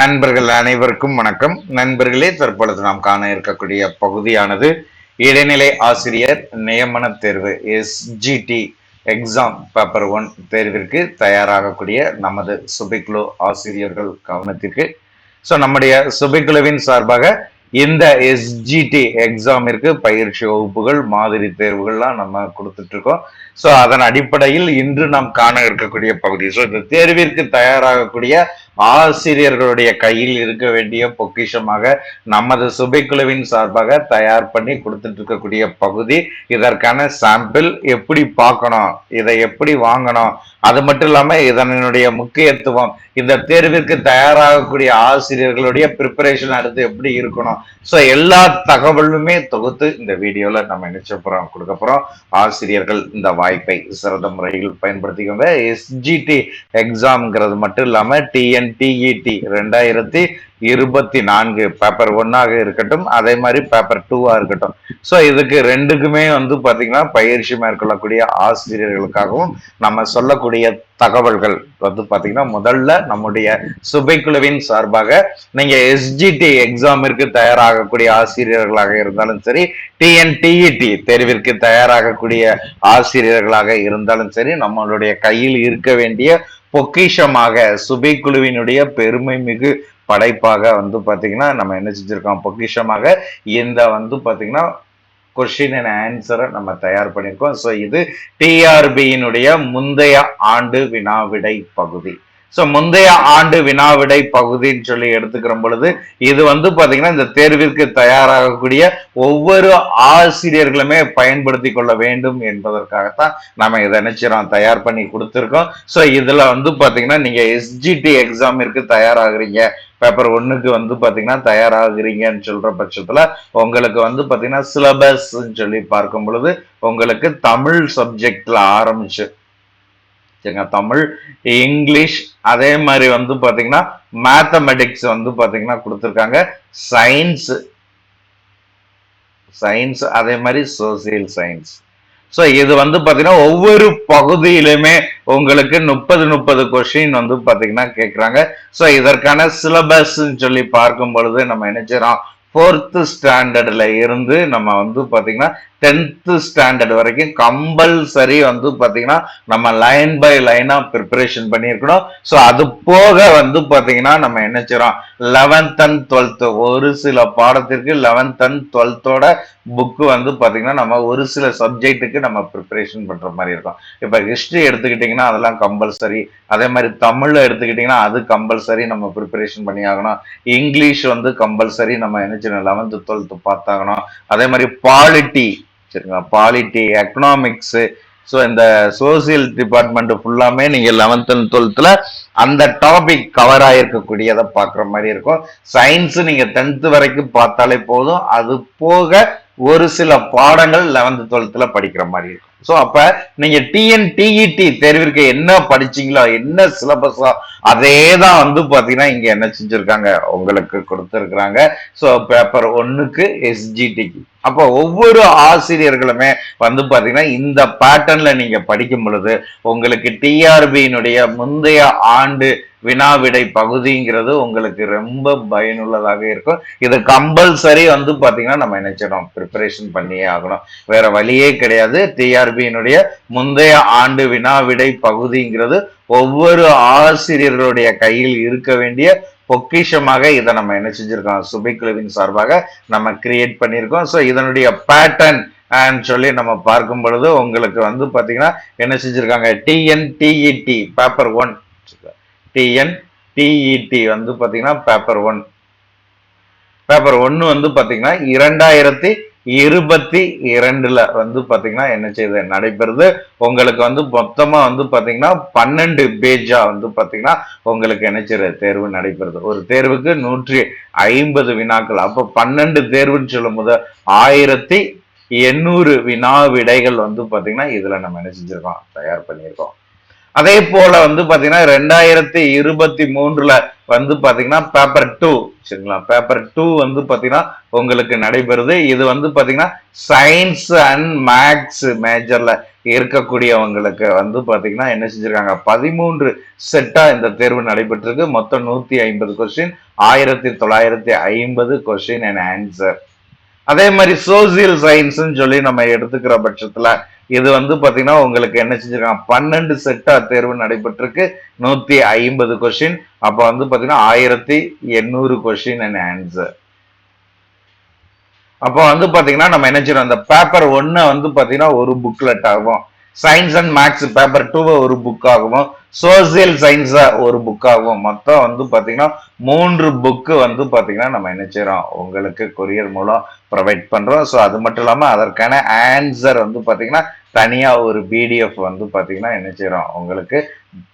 நண்பர்கள் அனைவருக்கும் வணக்கம். நண்பர்களே தற்பொழுது நாம் காண இருக்கக்கூடிய பகுதியானது இடைநிலை ஆசிரியர் நியமன தேர்வு எஸ்ஜிடி எக்ஸாம் பேப்பர் ஒன் தேர்விற்கு தயாராகக்கூடிய நமது சுபிக்லோ ஆசிரியர்கள் கவனத்திற்கு. ஸோ நம்முடைய சுபிக்லோவின் சார்பாக இந்த எஸ்ஜிடி எக்ஸாமிற்கு பயிற்சி வகுப்புகள் மாதிரி தேர்வுகள்லாம் நம்ம கொடுத்துட்ருக்கோம் ஸோ அதன் அடிப்படையில் இன்று நாம் காண இருக்கக்கூடிய பகுதி. ஸோ இந்த தேர்விற்கு தயாராகக்கூடிய ஆசிரியர்களுடைய கையில் இருக்க வேண்டிய பொக்கிஷமாக நமது சுபைக்குழுவின் சார்பாக தயார் பண்ணி கொடுத்துட்டு இருக்கக்கூடிய பகுதி. இதற்கான சாம்பிள் எப்படி பார்க்கணும் இதை எப்படி வாங்கணும் அது மட்டும் இல்லாமல் இதனுடைய முக்கியத்துவம். இந்த தேர்விற்கு தயாராகக்கூடிய ஆசிரியர்களுடைய ப்ரிப்பரேஷன் அடுத்து எப்படி இருக்கணும். ஸோ எல்லா தகவலுமே தொகுத்து இந்த வீடியோவில் நம்ம நினைச்ச போகிறோம் கொடுக்க போகிறோம் ஆசிரியர்கள் இந்த வாய்ப்பை சிறந்த முறையில் பயன்படுத்திக்கோங்க. எஸ்ஜிடி எக்ஸாம்ங்கிறது மட்டும் இல்லாம டிஎன்டிஇடி ரெண்டாயிரத்தி இருபத்தி நான்கு பேப்பர் ஒன்னாக இருக்கட்டும் அதே மாதிரி பேப்பர் டூவா இருக்கட்டும். ஸோ இதுக்கு ரெண்டுக்குமே வந்து பாத்தீங்கன்னா பயிற்சி மேற்கொள்ளக்கூடிய ஆசிரியர்களுக்காகவும் நம்ம சொல்லக்கூடிய தகவல்கள் வந்து பாத்தீங்கன்னா முதல்ல நம்முடைய சுபைக்குழுவின் சார்பாக நீங்க எஸ்ஜிடி எக்ஸாமிற்கு தயாராகக்கூடிய ஆசிரியர்களாக இருந்தாலும் சரி டிஎன்டிஇடி தேர்விற்கு தயாராகக்கூடிய ஆசிரியர்களாக இருந்தாலும் சரி நம்மளுடைய கையில் இருக்க வேண்டிய பொக்கிஷமாக சுபைக்குழுவினுடைய பெருமை மிகு படைப்பாக வந்து பார்த்தீங்கன்னா நம்ம என்ன செஞ்சுருக்கோம்? பொக்கிஷமாக இந்த வந்து பார்த்தீங்கன்னா கொஷின் அண்ட் ஆன்சரை நம்ம தயார் பண்ணியிருக்கோம். ஸோ இது டிஆர்பியினுடைய முந்தைய ஆண்டு வினாவிடை பகுதி. ஸோ முந்தைய ஆண்டு வினாவிடை பகுதின்னு சொல்லி எடுத்துக்கிற பொழுது இது வந்து பார்த்தீங்கன்னா இந்த தேர்விற்கு தயாராகக்கூடிய ஒவ்வொரு ஆசிரியர்களுமே பயன்படுத்தி கொள்ள வேண்டும் என்பதற்காகத்தான் நம்ம இதை நினைச்சிரோம் தயார் பண்ணி கொடுத்துருக்கோம். ஸோ இதில் வந்து பார்த்தீங்கன்னா நீங்கள் எஸ்ஜிடி எக்ஸாமிற்கு தயாராகிறீங்க. பேப்பர் ஒன்னுக்கு வந்து பாத்தீங்கன்னா தயாராகிறீங்கன்னு சொல்ற பட்சத்துல உங்களுக்கு வந்து பாத்தீங்கன்னா சிலபஸ்ன்னு சொல்லி பார்க்கும் பொழுது உங்களுக்கு தமிழ் சப்ஜெக்ட்ல ஆரம்பிச்சு. சரிங்க தமிழ் இங்கிலீஷ் அதே மாதிரி வந்து பாத்தீங்கன்னா மேத்தமெட்டிக்ஸ் வந்து பாத்தீங்கன்னா கொடுத்துருக்காங்க. சயின்ஸ் சயின்ஸ் அதே மாதிரி சோசியல் சயின்ஸ் ஸோ இது வந்து பாத்தீங்கன்னா ஒவ்வொரு பகுதியிலுமே உங்களுக்கு முப்பது முப்பது கொஸ்டின் வந்து பாத்தீங்கன்னா கேட்குறாங்க ஸோ இதற்கான சிலபஸ்ன்னு சொல்லி பார்க்கும் பொழுது நம்ம நினைச்சிடறோம் ஃபோர்த்து ஸ்டாண்டர்ட்ல இருந்து நம்ம வந்து பாத்தீங்கன்னா டென்த்து ஸ்டாண்டர்ட் வரைக்கும் கம்பல்சரி வந்து பார்த்தீங்கன்னா நம்ம லைன் பை லைனாக ப்ரிப்பரேஷன் பண்ணியிருக்கணும். ஸோ அது போக வந்து பார்த்தீங்கன்னா நம்ம என்ன செய்கிறோம் லெவன்த் அண்ட் டுவெல்த் ஒரு சில பாடத்திற்கு லெவன்த் அண்ட் டுவெல்த்தோட புக்கு வந்து பார்த்தீங்கன்னா நம்ம ஒரு சில சப்ஜெக்ட்டுக்கு நம்ம ப்ரிப்பரேஷன் பண்ணுற மாதிரி இருக்கும். இப்போ ஹிஸ்ட்ரி எடுத்துக்கிட்டிங்கன்னா அதெல்லாம் கம்பல்சரி அதே மாதிரி தமிழ் எடுத்துக்கிட்டிங்கன்னா அது கம்பல்சரி நம்ம ப்ரிப்பரேஷன் பண்ணி ஆகணும் இங்கிலீஷ் வந்து கம்பல்சரி நம்ம என்ன செய்யணும்? லெவன்த்து டுவெல்த்து பார்த்தாகணும். அதே மாதிரி பாலிட்டி சரிங்களா பாலிட்டி எக்கனாமிக்ஸு ஸோ இந்த சோசியல் டிபார்ட்மெண்ட் ஃபுல்லாமே நீங்கள் லெவன்த் அண்ட் டுவெல்த்தில் அந்த டாபிக் கவர் ஆகிருக்கக்கூடியதை பார்க்குற மாதிரி இருக்கும். சயின்ஸு நீங்கள் டென்த்து வரைக்கும் பார்த்தாலே போதும். அது போக ஒரு சில பாடங்கள் லெவன்த் டுவெல்த்தில் படிக்கிற மாதிரி இருக்கும். ஸோ அப்போ நீங்கள் டிஎன் டிஇடி தேர்விற்கு என்ன படிச்சிங்களோ என்ன சிலபஸோ அதே தான் வந்து பார்த்தீங்கன்னா இங்கே என்ன செஞ்சுருக்காங்க? உங்களுக்கு கொடுத்துருக்குறாங்க. ஸோ பேப்பர் ஒன்றுக்கு எஸ்ஜிடிக்கு அப்போ ஒவ்வொரு ஆசிரியர்களுமே வந்து பார்த்தீங்கன்னா இந்த பேட்டர்ன்ல நீங்க படிக்கும் பொழுது உங்களுக்கு டிஆர்பியினுடைய முந்தைய ஆண்டு வினாவிடை பகுதிங்கிறது உங்களுக்கு ரொம்ப பயனுள்ளதாக இருக்கும். இது கம்பல்சரி வந்து பார்த்தீங்கன்னா நம்ம நினைச்சிடும் ப்ரிப்பரேஷன் பண்ணியே ஆகணும். வேற வழியே கிடையாது. டிஆர்பியினுடைய முந்தைய ஆண்டு வினாவிடை பகுதிங்கிறது ஒவ்வொரு ஆசிரியர்களுடைய கையில் இருக்க வேண்டிய பொக்கிஷமாக இதை நம்ம என்ன செஞ்சிருக்கோம்? சுபைக்குழுவின் சார்பாக நம்ம கிரியேட் பண்ணியிருக்கோம். ஸோ இதனுடைய பேட்டர்ன் அண்ட் சொல்லி நம்ம பார்க்கும் பொழுது உங்களுக்கு வந்து பார்த்தீங்கன்னா என்ன செஞ்சிருக்காங்க? TNTET paper one TN TET வந்து பார்த்தீங்கன்னா பேப்பர் ஒன் பேப்பர் ஒன்று வந்து பார்த்தீங்கன்னா இரண்டாயிரத்தி இருபத்தி இரண்டுல வந்து பாத்தீங்கன்னா என்ன செய்யுது நடைபெறுது. உங்களுக்கு வந்து மொத்தமா வந்து பாத்தீங்கன்னா பன்னெண்டு பேஜா வந்து பாத்தீங்கன்னா உங்களுக்கு என்ன செய்யுது தேர்வு நடைபெறுது. ஒரு தேர்வுக்கு நூற்றி ஐம்பது வினாக்கள். அப்போ பன்னெண்டு தேர்வுன்னு சொல்லும் போது ஆயிரத்தி எண்ணூறு வினா விடைகள் வந்து பாத்தீங்கன்னா இதுல நம்ம என்ன செஞ்சிருக்கோம் தயார் பண்ணியிருக்கோம். அதே போல வந்து பாத்தீங்கன்னா ரெண்டாயிரத்தி இருபத்தி மூன்றுல வந்து பாத்தீங்கன்னா பேப்பர் டூ சரிங்களா? பேப்பர் டூ வந்து பாத்தீங்கன்னா உங்களுக்கு நடைபெறுது. இது வந்து பாத்தீங்கன்னா சயின்ஸ் அண்ட் மேக்ஸ் மேஜர்ல இருக்கக்கூடியவங்களுக்கு வந்து பாத்தீங்கன்னா என்ன செஞ்சிருக்காங்க? பதிமூன்று செட்டா இந்த தேர்வு நடைபெற்றிருக்கு. மொத்தம் நூத்தி ஐம்பது கொஸ்டின் ஆயிரத்தி தொள்ளாயிரத்தி ஐம்பது கொஸ்டின் அண்ட் ஆன்சர் அதே மாதிரி சோசியல் சயின்ஸ்னு சொல்லி நம்ம எடுத்துக்கிற பட்சத்துல இது வந்து பாத்தீங்கன்னா உங்களுக்கு என்ன செஞ்சிருக்காங்க? பன்னெண்டு செட்டா தேர்வு நடைபெற்றிருக்கு. நூத்தி ஐம்பது கொஸ்டின் அப்ப வந்து பாத்தீங்கன்னா ஆயிரத்தி எண்ணூறு கொஸ்டின் அண்ட் ஆன்சர் அப்போ வந்து பாத்தீங்கன்னா நம்ம என்ன செய்யறோம்? அந்த பேப்பர் ஒன்று வந்து பாத்தீங்கன்னா ஒரு புக்லெட் ஆகும். சயின்ஸ் அண்ட் மேக்ஸ் பேப்பர் டூவை ஒரு புக்காகவும் சோசியல் சயின்ஸை ஒரு புக்காகவும் மொத்தம் வந்து பார்த்தீங்கன்னா மூன்று புக்கு வந்து பார்த்தீங்கன்னா நம்ம என்ன செய்கிறோம் உங்களுக்கு கொரியர் மூலம் ப்ரொவைட் பண்ணுறோம் ஸோ அது மட்டும் இல்லாமல் அதற்கான ஆன்சர் வந்து பார்த்தீங்கன்னா தனியாக ஒரு பிடிஎஃப் வந்து பார்த்தீங்கன்னா என்ன செய்கிறோம் உங்களுக்கு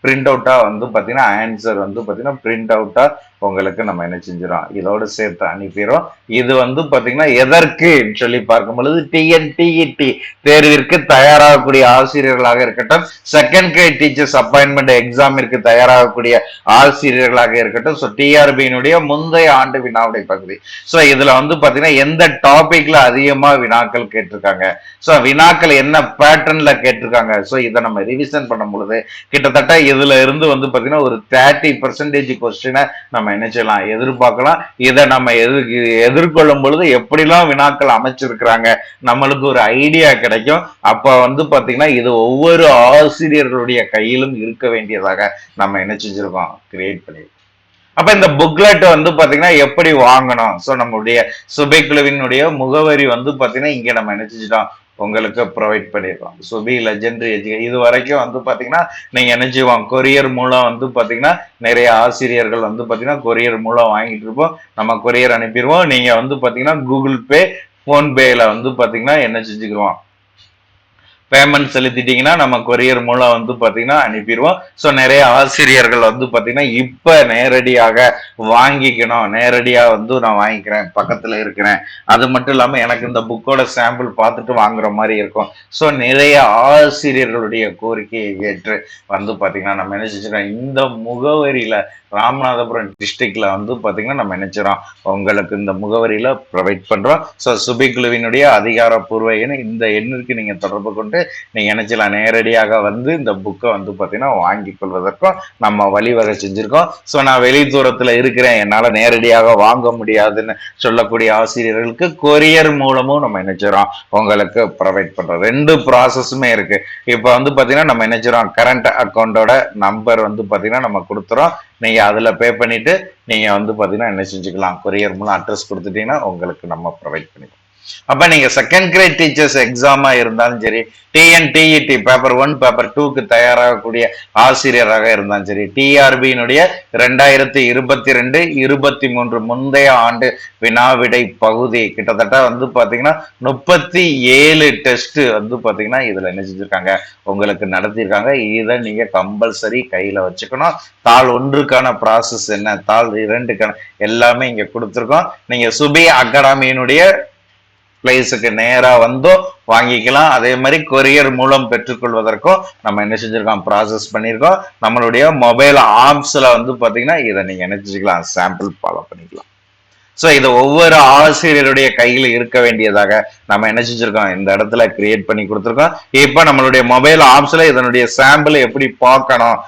பிரிண்ட் அவுட்டாக வந்து பார்த்தீங்கன்னா ஆன்சர் வந்து பார்த்தீங்கன்னா பிரிண்ட் அவுட்டாக உங்களுக்கு நம்ம என்ன செஞ்சிடும் இதோட சேர்த்து அனுப்பிடுறோம். இது வந்து பாத்தீங்கன்னா எதற்கு சொல்லி பார்க்கும் பொழுது டிஎன்டிஇடி தேர்விற்கு தயாராகக்கூடிய ஆசிரியர்களாக இருக்கட்டும் செகண்ட் கிரேட் டீச்சர்ஸ் அப்பாயின்மெண்ட் எக்ஸாமிற்கு தயாராகக்கூடிய ஆசிரியர்களாக இருக்கட்டும் ஸோ டிஆர்பியினுடைய முந்தைய ஆண்டு வினாவுடைய பகுதி. ஸோ இதுல வந்து பாத்தீங்கன்னா எந்த டாபிக்ல அதிகமா வினாக்கள் கேட்டிருக்காங்க? ஸோ வினாக்கள் என்ன பேட்டர்ன்ல கேட்டிருக்காங்க? ஸோ இதை நம்ம ரிவிஷன் பண்ணும் பொழுது கிட்டத்தட்ட இதுல இருந்து வந்து பாத்தீங்கன்னா ஒரு தேர்ட்டி பர்சன்டேஜ் கொஸ்டினை நம்ம என்ன செய்யலாம் எதிர்பார்க்கலாம். இதை நம்ம எதிர் எதிர்கொள்ளும் பொழுது எப்படிலாம் வினாக்கள் அமைச்சிருக்கிறாங்க நம்மளுக்கு ஒரு ஐடியா கிடைக்கும். அப்ப வந்து பாத்தீங்கன்னா இது ஒவ்வொரு ஆசிரியர்களுடைய கையிலும் இருக்க வேண்டியதாக நம்ம என்ன செஞ்சிருக்கோம் கிரியேட் பண்ணி அப்ப இந்த புக்லெட் வந்து பாத்தீங்கன்னா எப்படி வாங்கணும்? ஸோ நம்மளுடைய சுபை குழுவினுடைய முகவரி வந்து பாத்தீங்கன்னா இங்க நம்ம என்ன உங்களுக்கு ப்ரொவைட் பண்ணியிருக்கோம் சுபி லெஜெண்டரி எஜுகே. இது வரைக்கும் வந்து பார்த்தீங்கன்னா நீங்கள் என்ன செய்வோம் கொரியர் மூலம் வந்து பார்த்தீங்கன்னா நிறைய ஆசிரியர்கள் வந்து பார்த்தீங்கன்னா கொரியர் மூலம் வாங்கிட்டு இருப்போம். நம்ம கொரியர் அனுப்பிடுவோம். நீங்கள் வந்து பார்த்தீங்கன்னா கூகுள் பே ஃபோன்பேயில் வந்து பார்த்தீங்கன்னா என்ன செஞ்சுக்கிறோம் பேமெண்ட் செலுத்திட்டீங்கன்னா நம்ம கொரியர் மூலம் வந்து பார்த்தீங்கன்னா அனுப்பிடுவோம். ஸோ நிறைய ஆசிரியர்கள் வந்து பார்த்தீங்கன்னா இப்போ நேரடியாக வாங்கிக்கணும். நேரடியாக வந்து நான் வாங்கிக்கிறேன். பக்கத்தில் இருக்கிறேன். அது மட்டும் இல்லாமல் எனக்கு இந்த புக்கோட சாம்பிள் பார்த்துட்டு வாங்குற மாதிரி இருக்கும். ஸோ நிறைய ஆசிரியர்களுடைய கோரிக்கையை ஏற்று வந்து பார்த்தீங்கன்னா நம்ம என்ன செஞ்சிடறோம் இந்த முகவரியில் ராமநாதபுரம் டிஸ்ட்ரிக்ட்ல வந்து பார்த்தீங்கன்னா நம்ம நினைச்சிடோம் உங்களுக்கு இந்த முகவரியில் ப்ரொவைட் பண்ணுறோம் ஸோ சுபிக்குழுவினுடைய அதிகாரப்பூர்வ எண் இந்த எண்ணிற்கு நீங்கள் தொடர்பு கொண்டு நீங்க நினைச்சலாம் நேரடியாக வந்து இந்த புக்கை வந்து பார்த்தீங்கன்னா வாங்கி கொள்வதற்கும் நம்ம வழிவகை செஞ்சிருக்கோம். ஸோ நான் வெளி தூரத்தில் இருக்கிறேன். என்னால் நேரடியாக வாங்க முடியாதுன்னு சொல்லக்கூடிய ஆசிரியர்களுக்கு கொரியர் மூலமும் நம்ம நினைச்சிடறோம் உங்களுக்கு ப்ரொவைட் பண்ணுறோம் ரெண்டு ப்ராசஸுமே இருக்கு. இப்போ வந்து பார்த்தீங்கன்னா நம்ம நினைச்சிடறோம் கரண்ட் அக்கௌண்ட்டோட நம்பர் வந்து பார்த்தீங்கன்னா நம்ம கொடுத்துறோம். நீங்கள் அதில் பே பண்ணிட்டு நீங்கள் வந்து பார்த்தீங்கன்னா என்ன செஞ்சுக்கலாம்? கொரியர் மூலம் அட்ரஸ் கொடுத்துட்டீங்கன்னா உங்களுக்கு நம்ம ப்ரொவைட் பண்ணிக்கலாம். அப்ப நீங்க செகண்ட் கிரேட் டீச்சர்ஸ் எக்ஸாமா இருந்தாலும் சரி டிஎன்டிஇடி பேப்பர் ஒன் பேப்பர் டூக்கு தயாராகக்கூடிய ஆசிரியராக இருந்தாலும் சரி டிஆர்பியினுடைய ரெண்டாயிரத்தி இருபத்தி ரெண்டு இருபத்தி மூன்று முந்தைய ஆண்டு வினாவிடை பகுதி கிட்டத்தட்ட வந்து பாத்தீங்கன்னா முப்பத்தி ஏழு டெஸ்ட் வந்து பாத்தீங்கன்னா இதுல என்ன செஞ்சிருக்காங்க உங்களுக்கு நடத்தியிருக்காங்க. இதை நீங்க கம்பல்சரி கையில வச்சுக்கணும். தாள் ஒன்றுக்கான ப்ராசஸ் என்ன? தாள் இரண்டுக்கான எல்லாமே இங்க கொடுத்துருக்கோம். நீங்க சுபி அகாடமியினுடைய பிளேஸுக்கு நேரா வந்தோ வாங்கிக்கலாம். அதே மாதிரி கொரியர் மூலம் பெற்றுக்கொள்வதற்கும் நம்ம என்ன செஞ்சுருக்கோம்? ப்ராசஸ் பண்ணியிருக்கோம் நம்மளுடைய மொபைல் ஆப்ஸ்ல வந்து பாத்தீங்கன்னா இதை நீங்க என்ன செஞ்சுக்கலாம்? சாம்பிள் ஃபாலோ பண்ணிக்கலாம். ஸோ இது ஒவ்வொரு ஆசிரியருடைய கையில் இருக்க வேண்டியதாக நம்ம என்ன செஞ்சிருக்கோம்? இந்த இடத்துல கிரியேட் பண்ணி கொடுத்துருக்கோம். இப்போ நம்மளுடைய மொபைல் ஆப்ஸில் இதனுடைய சாம்பிள் எப்படி பார்க்கணும்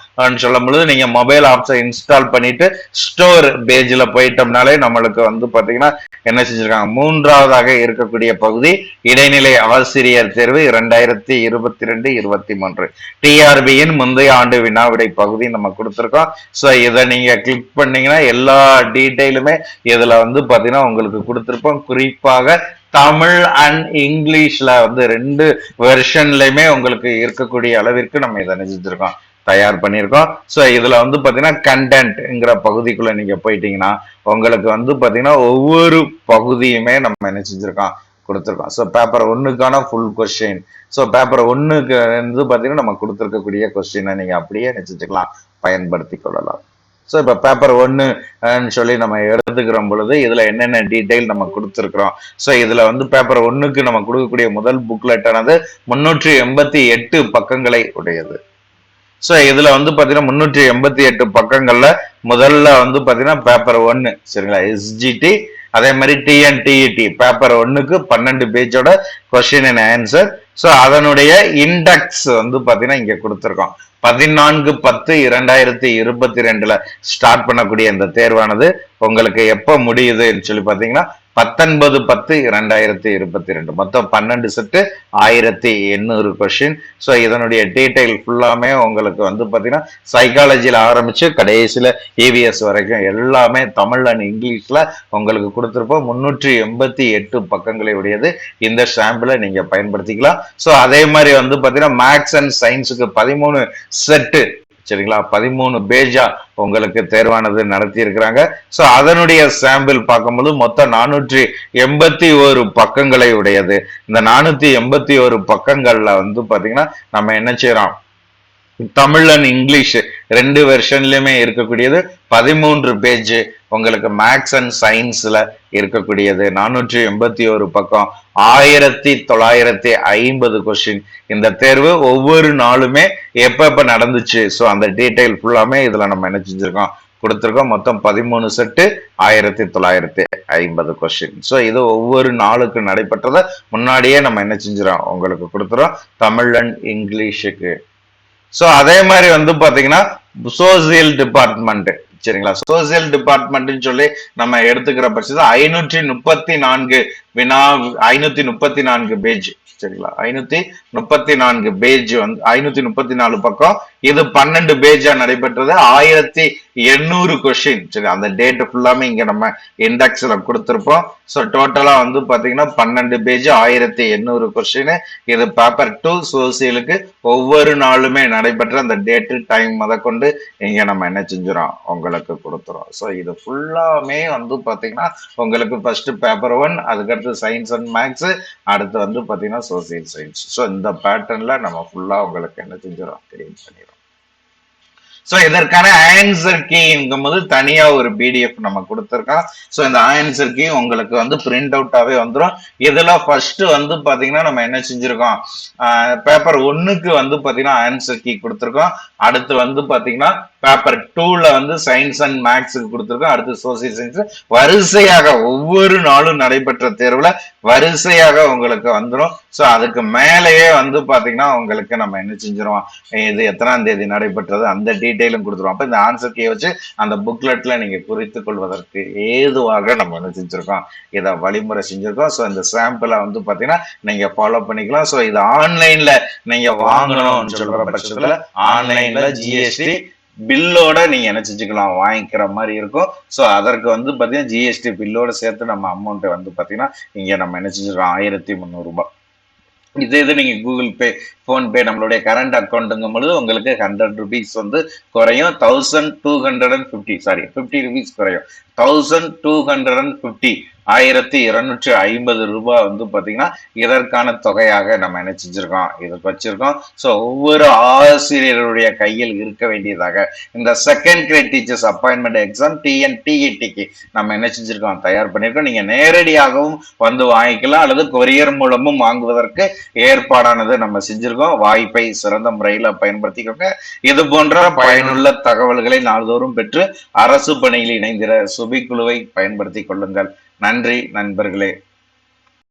சொல்லும் பொழுது நீங்கள் மொபைல் ஆப்ஸை இன்ஸ்டால் பண்ணிட்டு ஸ்டோர் பேஜில் போயிட்டோம்னாலே நம்மளுக்கு வந்து பார்த்தீங்கன்னா என்ன செஞ்சிருக்காங்க? மூன்றாவதாக இருக்கக்கூடிய பகுதி இடைநிலை ஆசிரியர் தேர்வு இரண்டாயிரத்தி இருபத்தி ரெண்டு இருபத்தி மூன்று டிஆர்பியின் முந்தைய ஆண்டு வினாவிடை பகுதி நம்ம கொடுத்துருக்கோம். ஸோ இதை நீங்கள் கிளிக் பண்ணீங்கன்னா எல்லா டீட்டெயிலுமே இதில் வந்து பாத்தீங்கன்னா உங்களுக்கு கொடுத்துருப்போம். குறிப்பாக தமிழ் அண்ட் இங்கிலீஷ்ல வந்து ரெண்டு வெர்ஷன்லயுமே உங்களுக்கு இருக்கக்கூடிய அளவிற்கு நம்ம இதை நினைச்சிருக்கோம். தயார் பண்ணியிருக்கோம். ஸோ இதுல வந்து பாத்தீங்கன்னா கண்டென்ட்ங்கிற பகுதிக்குள்ள நீங்க போயிட்டீங்கன்னா உங்களுக்கு வந்து பாத்தீங்கன்னா ஒவ்வொரு பகுதியுமே நம்ம என்ன செஞ்சிருக்கோம் கொடுத்துருக்கோம். ஸோ பேப்பர் ஒன்னுக்கான ஃபுல் கொஸ்டின் ஸோ பேப்பர் ஒன்னுக்கு வந்து பாத்தீங்கன்னா நம்ம கொடுத்துருக்கக்கூடிய கொஸ்டினை நீங்க அப்படியே நினைச்சுக்கலாம். பயன்படுத்தி கொள்ளலாம். ஸோ இப்போ பேப்பர் ஒன்றுன்னு சொல்லி நம்ம எடுத்துக்கிறோம் பொழுது இதில் என்னென்ன டீட்டெயில் நம்ம கொடுத்துருக்குறோம்? ஸோ இதில் வந்து பேப்பர் ஒன்றுக்கு நம்ம கொடுக்கக்கூடிய முதல் புக்லெட்டானது முன்னூற்றி எண்பத்தி எட்டு பக்கங்களை உடையது. ஸோ இதில் வந்து பார்த்தீங்கன்னா முன்னூற்றி எண்பத்தி எட்டு பக்கங்களில் முதல்ல வந்து பார்த்தீங்கன்னா பேப்பர் ஒன்று சரிங்களா? எஸ்ஜிடி அதே மாதிரி டிஎன்டிஇடி பேப்பர் ஒன்றுக்கு பன்னெண்டு பேஜோட கொஸ்டின் அண்ட் ஆன்சர் ஸோ அதனுடைய இண்டெக்ஸ் வந்து பாத்தீங்கன்னா இங்க கொடுத்துருக்கோம். பதினான்கு பத்து இரண்டாயிரத்தி இருபத்தி ரெண்டுல ஸ்டார்ட் பண்ணக்கூடிய இந்த தேர்வானது உங்களுக்கு எப்ப முடியுதுன்னு சொல்லி பாத்தீங்கன்னா பத்தொன்பது பத்து இரண்டாயிரத்தி இருபத்தி ரெண்டு மொத்தம் பன்னெண்டு செட்டு ஆயிரத்தி எண்ணூறு கொஷின் ஸோ இதனுடைய டீட்டெயில் ஃபுல்லாமே உங்களுக்கு வந்து பார்த்தீங்கன்னா சைக்காலஜியில் ஆரம்பிச்சு கடைசியில் ஏவிஎஸ் வரைக்கும் எல்லாமே தமிழ் அண்ட் இங்கிலீஷில் உங்களுக்கு கொடுத்துருப்போம். முன்னூற்றி எண்பத்தி எட்டு பக்கங்களை உடையது. இந்த ஸ்டாம்பில் நீங்கள் பயன்படுத்திக்கலாம். ஸோ அதே மாதிரி வந்து பார்த்தீங்கன்னா மேக்ஸ் அண்ட் சயின்ஸுக்கு பதிமூணு செட்டு சரிங்களா? பதிமூணு பேஜா உங்களுக்கு தேர்வானது நடத்தி இருக்கிறாங்க ஸோ அதனுடைய சாம்பிள் பார்க்கும்போது மொத்தம் நானூற்றி எண்பத்தி ஒரு பக்கங்களை உடையது. இந்த நானூத்தி எண்பத்தி ஒரு பக்கங்கள்ல வந்து பாத்தீங்கன்னா நம்ம என்ன செய்யறோம் தமிழ் அண்ட் இங்கிலீஷ் ரெண்டு வெர்ஷன்லயுமே இருக்கக்கூடியது. பதிமூன்று பேஜ் உங்களுக்கு மேக்ஸ் அண்ட் சயின்ஸ்ல இருக்கக்கூடியது. நானூற்றி எண்பத்தி ஒரு பக்கம். ஆயிரத்தி தொள்ளாயிரத்தி ஐம்பது கொஸ்டின் இந்த தேர்வு ஒவ்வொரு நாளுமே எப்ப எப்ப நடந்துச்சு? ஸோ அந்த டீட்டெயில் ஃபுல்லாமே இதுல நம்ம என்ன செஞ்சிருக்கோம்? கொடுத்துருக்கோம். மொத்தம் பதிமூணு செட்டு ஆயிரத்தி தொள்ளாயிரத்தி ஐம்பது கொஸ்டின் ஸோ இது ஒவ்வொரு நாளுக்கு நடைபெற்றதை முன்னாடியே நம்ம என்ன செஞ்சிடோம் உங்களுக்கு கொடுத்துறோம் தமிழ் அண்ட் இங்கிலீஷுக்கு ஸோ அதே மாதிரி வந்து பாத்தீங்கன்னா சோசியல் டிபார்ட்மெண்ட் சரிங்களா? சோசியல் டிபார்ட்மெண்ட்னு சொல்லி நம்ம எடுத்துக்கிற பட்சத்தில் ஐநூற்றி முப்பத்தி நான்கு வினா ஐநூத்தி முப்பத்தி நான்கு பேஜ் சரிங்களா? ஐநூத்தி முப்பத்தி நான்கு பேஜ் வந்து ஐநூத்தி முப்பத்தி நாலு பக்கம் இது பன்னெண்டு பேஜா நடைபெற்றது. ஆயிரத்தி எண்ணூறு கொஸ்டின் சரி அந்த டேட் ஃபுல்லாமே இங்க நம்ம இண்டெக்ஸ்ல கொடுத்துருப்போம். ஸோ டோட்டலா வந்து பாத்தீங்கன்னா பன்னெண்டு பேஜ் ஆயிரத்தி எண்ணூறு கொஸ்டின் இது பேப்பர் டூ சோசியலுக்கு ஒவ்வொரு நாளுமே நடைபெற்ற அந்த டேட்டு டைம் முத கொண்டு இங்க நம்ம என்ன செஞ்சிடும் உங்களுக்கு கொடுத்துறோம். ஸோ இது ஃபுல்லாமே வந்து பார்த்தீங்கன்னா உங்களுக்கு ஃபர்ஸ்ட் பேப்பர் ஒன் அதுக்கடுத்து சயின்ஸ் அண்ட் மேக்ஸ் அடுத்து வந்து பார்த்தீங்கன்னா சோசியல் சயின்ஸ் ஸோ இந்த பேட்டர்ன்ல நம்ம ஃபுல்லா உங்களுக்கு என்ன செஞ்சிடும் கிரியேட் பண்ணிடுறோம். ஸோ இதற்கான ஆன்சர் கீங்கும் போது தனியா ஒரு பிடிஎஃப் நம்ம கொடுத்துருக்கோம். ஸோ இந்த ஆன்சர் கீ உங்களுக்கு வந்து பிரிண்ட் அவுட்டாவே வந்துடும் இதுல ஃபர்ஸ்ட் வந்து பாத்தீங்கன்னா நம்ம என்ன செஞ்சிருக்கோம்? பேப்பர் ஒன்னுக்கு வந்து பாத்தீங்கன்னா ஆன்சர் கீ கொடுத்துருக்கோம். அடுத்து வந்து பாத்தீங்கன்னா பேப்பர் டூல வந்து சயின்ஸ் அண்ட் மேக்ஸுக்கு கொடுத்துருக்கோம். அடுத்து சோசியல் சயின்ஸ் வரிசையாக ஒவ்வொரு நாளும் நடைபெற்ற தேர்வுல வரிசையாக உங்களுக்கு வந்துடும் ஸோ அதுக்கு மேலேயே வந்து பாத்தீங்கன்னா உங்களுக்கு நம்ம என்ன செஞ்சிருவோம்? இது எத்தனாம் தேதி நடைபெற்றது? அந்த டீட்டெயிலும் கொடுத்துருவோம். அப்ப இந்த ஆன்சர் கே வச்சு அந்த புக்லெட்ல நீங்க குறித்து கொள்வதற்கு ஏதுவாக நம்ம என்ன செஞ்சிருக்கோம்? இதை வழிமுறை செஞ்சிருக்கோம். ஸோ இந்த சாம்பிளை வந்து பாத்தீங்கன்னா நீங்க ஃபாலோ பண்ணிக்கலாம். ஸோ இது ஆன்லைன்ல நீங்க வாங்கணும்னு சொல்ற பட்சத்துல ஆன்லைன்ல ஜிஎஸ்டி பில்லோட நீங்க என்ன செஞ்சுக்கலாம் வாங்கிக்கிற மாதிரி இருக்கும். ஸோ அதற்கு வந்து பார்த்தீங்கன்னா ஜிஎஸ்டி பில்லோட சேர்த்து நம்ம அமௌண்ட்டை வந்து பார்த்தீங்கன்னா இங்கே நம்ம என்ன செஞ்சிடலாம் ஆயிரத்தி முந்நூறுரூபா இது இதே இது நீங்கள் கூகுள் பே ஃபோன்பே நம்மளுடைய கரண்ட் அக்கௌண்ட்டுங்கும் பொழுது உங்களுக்கு ஹண்ட்ரட் ருபீஸ் வந்து குறையும். Thousand two hundred and fifty sorry fifty rupees குறையும். Thousand two hundred and fifty ஆயிரத்தி இருநூற்றி ஐம்பது ரூபாய் வந்து பாத்தீங்கன்னா இதற்கான தொகையாக நம்ம என்ன செஞ்சிருக்கோம்? வச்சிருக்கோம். ஸோ ஒவ்வொரு ஆசிரியருடைய கையில் இருக்க வேண்டியதாக. இந்த second grade teachers appointment exam டிஎன்டிஇடிக்கு நம்ம என்ன செஞ்சிருக்கோம்? தயார் பண்ணியிருக்கோம் நீங்க நேரடியாகவும் வந்து வாங்கிக்கலாம். அல்லது கொரியர் மூலமும் வாங்குவதற்கு ஏற்பாடானது நம்ம செஞ்சிருக்கோம். வாய்ப்பை சிறந்த முறையில் பயன்படுத்திக்கோங்க. இது போன்ற பயனுள்ள தகவல்களை நாள்தோறும் பெற்று அரசு பணியில் இணைந்திர சுபி குழுவை கொள்ளுங்கள். நன்றி நண்பர்களே.